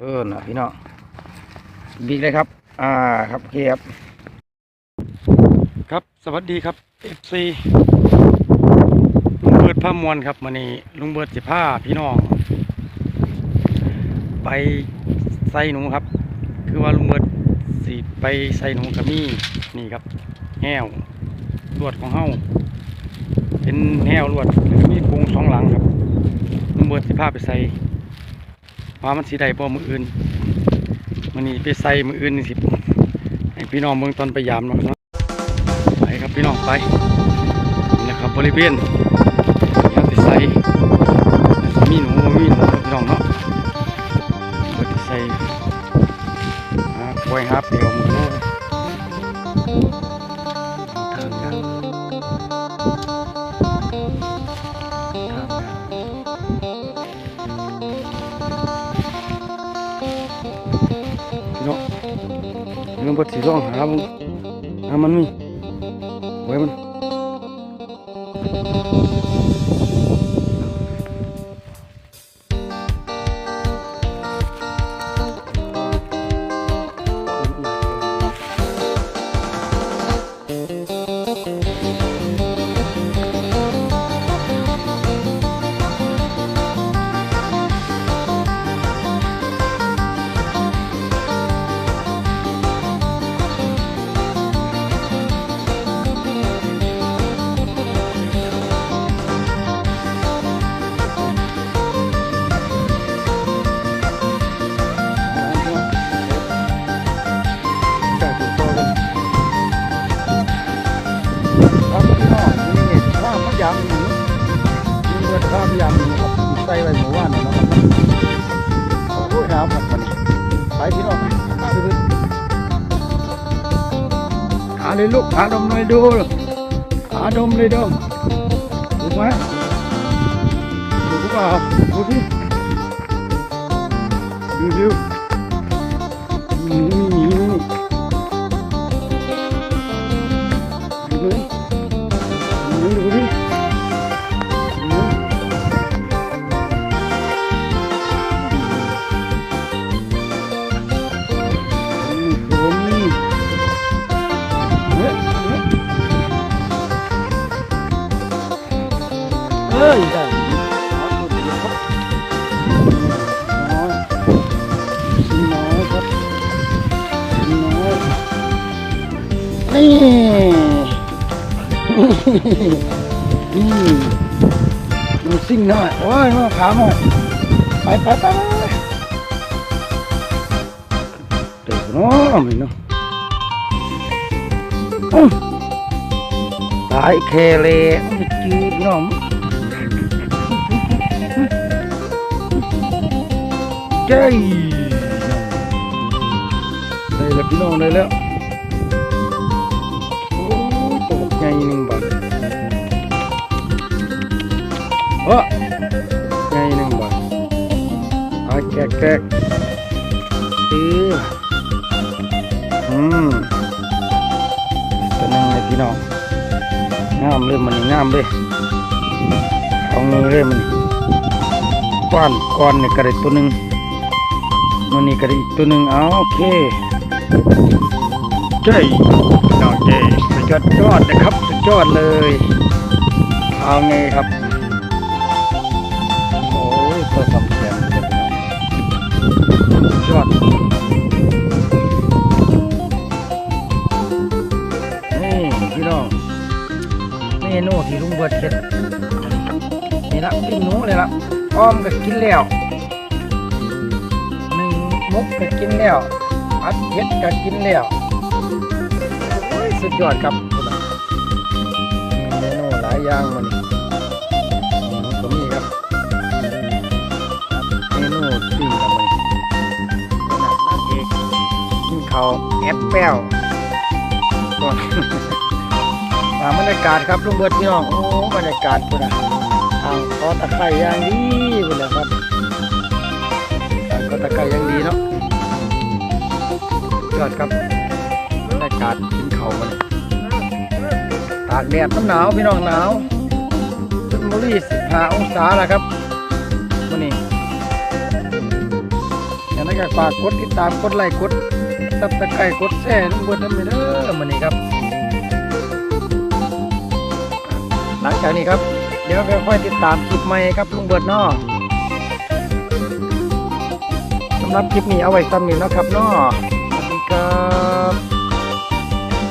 เออนะพี่น้องบิ๊กเลยครับ อ่าครับโอเคครับ ครับสวัสดีครับ FC ลุงเบิร์ดพามวลครับวันนี้ลุงเบิร์ดสิพาพี่น้อง ไปใส่หนูครับ คือว่าลุงเบิร์ดสิไปใส่หนูกับมี่นี่ครับแห้วลวดของเฮาเป็นแห้วลวดแล้วก็มีกรงสองหลังครับลุงเบิร์ดสิพาไปใส่ ว่ามันสีใดบ่มืออื่นมันนี่ไปใส่มืออื่นนี่สิให้พี่น้องเมืองตอนไปยามเนาะไปครับพี่น้องไปนะครับบริเวณยาติไซมีหนูมีหนูพี่น้องเนาะติไซหาควายหาเปียวมือ น้องพี่องบดสีร่องหามึงหามันมีไว้มัน ยามหมูมีเบิดข้าวพะยามหมูครับใส่ไว้หมูว่านเนาะโอ้ยครับครับวันนี้ไปพี่น้องไปดูหาเลยลูกหาดมหน่อยดูหาดมเลยดมถูกไหมถูกเปล่าดูที่ดูดู เฮ้ยได้เอาตัวเดียวครับน้อยน้อยครับน้อยนี่นี่มันซิ่งหน่อยโอ้ยมาขาหมดไปไปไปไปเดี๋ยวเนาะไม่เนาะอื้อตายเคเลไม่จืดเนาะ เจ้ยได้แล้วพี่น้องได้แล้วโอ้ตกใจหนึ่งบาทโอ้ไงหนึ่งบาทเอาแกะแกะตีอืมตัวหนึงเลยพี่น้องงามเลยมันงามเลยเอาเงยเลยมัน ก้อนก้อนนี่กระดิตัวหนึ่งมันนี่กระดิตัวหนึ่งเอาโอเคเจ้ยน้องเจ้สุดยอดยอดนะครับสุดยอดเลยเอาไงครับโอ้ยตัวสำเลยพี่น้องยอดนี่พี่น้องเมนูที่ลุงเบิดเฮ็ด ละปิ้งหนูเลยละอ้อมก็กินแล้วหนึ่งมุกก็กินแล้วอัดเฮ็ดก็กินแล้วสุดยอดครับเมนูหลายอย่างมันนี่ก็มีครับเมนูปิ้งละมันขนาดนักเอกกินข้าวแอปเปิ้ลก่อนตามบรรยากาศครับลุงเบิร์ดพี่น้อง โอ้ บรรยากาศพุ่นนะ ทางก็ตะไคร้ย่างดีพุ่นนะครับก็ตะไคร้ย่างดีเนาะยอดครับบรรยากาศกินข้าวมันตากแดดมันหนาวพี่น้องหนาวจนบุรีสิบห้าองศาแล้วครับวันนี้บรรยากก็ฝากกดติดตามกดไลค์กดซับสไครต์กดแชร์ลุงเบิร์ดน้ำเด้อมื้อนี้ครับ หลังจากนี้ครับ เดี๋ยวค่อยๆติดตามคลิปใหม่ครับลุงเบิร์ดนาสำหรับคลิปนี้เอาไว้ซ้ำนี้เนะครับนาะสวัสดีครับ